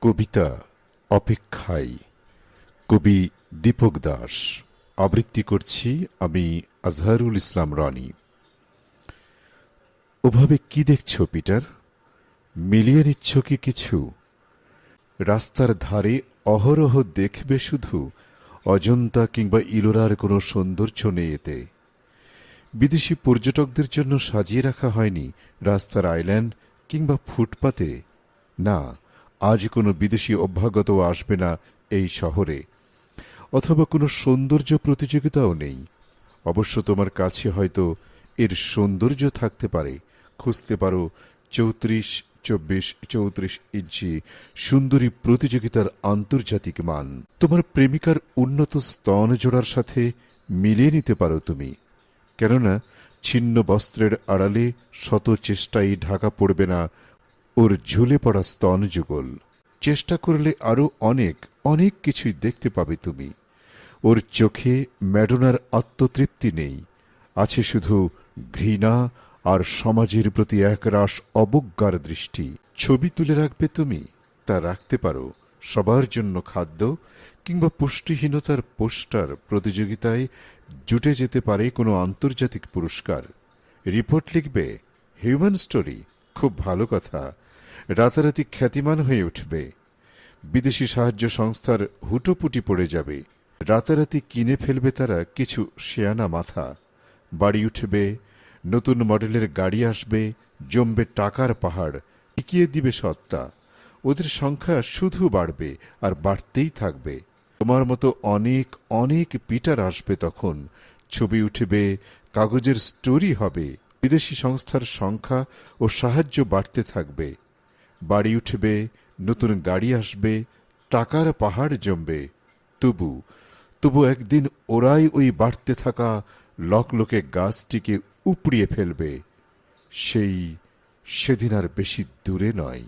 কবিতা অপেক্ষায়। কবি দীপক দাস। আবৃত্তি করছি আমি আজহারুল ইসলাম রনি। ওভাবে কি দেখছ, পিটার? মিলিয়ে নিচ্ছ কি কিছু? রাস্তার ধারে অহরহ দেখবে শুধু অজন্তা কিংবা ইলোরার কোনো সৌন্দর্য নেই এতে। বিদেশি পর্যটকদের জন্য সাজিয়ে রাখা হয়নি রাস্তার আইল্যান্ড কিংবা ফুটপাতে। না আজ কোনো বিদেশি অভ্যাগত আসবে না এই শহরে। অথবা কোনো সৌন্দর্য প্রতিযোগিতাও নেই। অবশ্য তোমার কাছে হয়তো এর সৌন্দর্য থাকতে পারে। খুঁজতে পারো চৌত্রিশ, চব্বিশ, চৌত্রিশ ইঞ্চি সুন্দরী প্রতিযোগিতার আন্তর্জাতিক মান। তোমার প্রেমিকার উন্নত স্তন জোড়ার সাথে মিলিয়ে নিতে পারো তুমি। কেননা, ছিন্ন বস্ত্রের আড়ালে শত চেষ্টাই ঢাকা পড়বে না ওর ঝুলে পড়া স্তন যুগল। চেষ্টা করলে আরও অনেক অনেক কিছুই দেখতে পাবে তুমি। ওর চোখে ম্যাডোনার আত্মতৃপ্তি নেই। আছে শুধু ঘৃণা আর সমাজের প্রতি একরাশ অবজ্ঞার দৃষ্টি। ছবি তুলে রাখবে তুমি? তা রাখতে পারো। সবার জন্য খাদ্য কিংবা পুষ্টিহীনতার পোস্টার প্রতিযোগিতায় জুটে যেতে পারে কোনো আন্তর্জাতিক পুরস্কার। রিপোর্ট লিখবে, হিউম্যান স্টোরি খুব ভালো কথা। রাতারাতি খ্যাতিমান হয়ে উঠবে। বিদেশি সাহায্য সংস্থার হুটোপুটি পড়ে যাবে। রাতারাতি কিনে ফেলবে তারা কিছু শেয়ানা মাথা। বাড়ি উঠবে, নতুন মডেলের গাড়ি আসবে, জমবে টাকার পাহাড়, টিকিয়ে দিবে সত্তা। ওদের সংখ্যা শুধু বাড়বে আর বাড়তেই থাকবে। তোমার মতো অনেক অনেক পিটার আসবে তখন। ছবি উঠবে, কাগজের স্টোরি হবে। বিদেশি সংস্থার সংখ্যা ও সাহায্য বাড়তে থাকবে। বাড়ি উঠবে, নতুন গাড়ি আসবে, টাকার পাহাড় জমবে। তবু তবু একদিন ওরাই ওই বাড়তে থাকা লকলকে গাছটিকে উপড়িয়ে ফেলবে। সেই সেদিন আর বেশি দূরে নয়।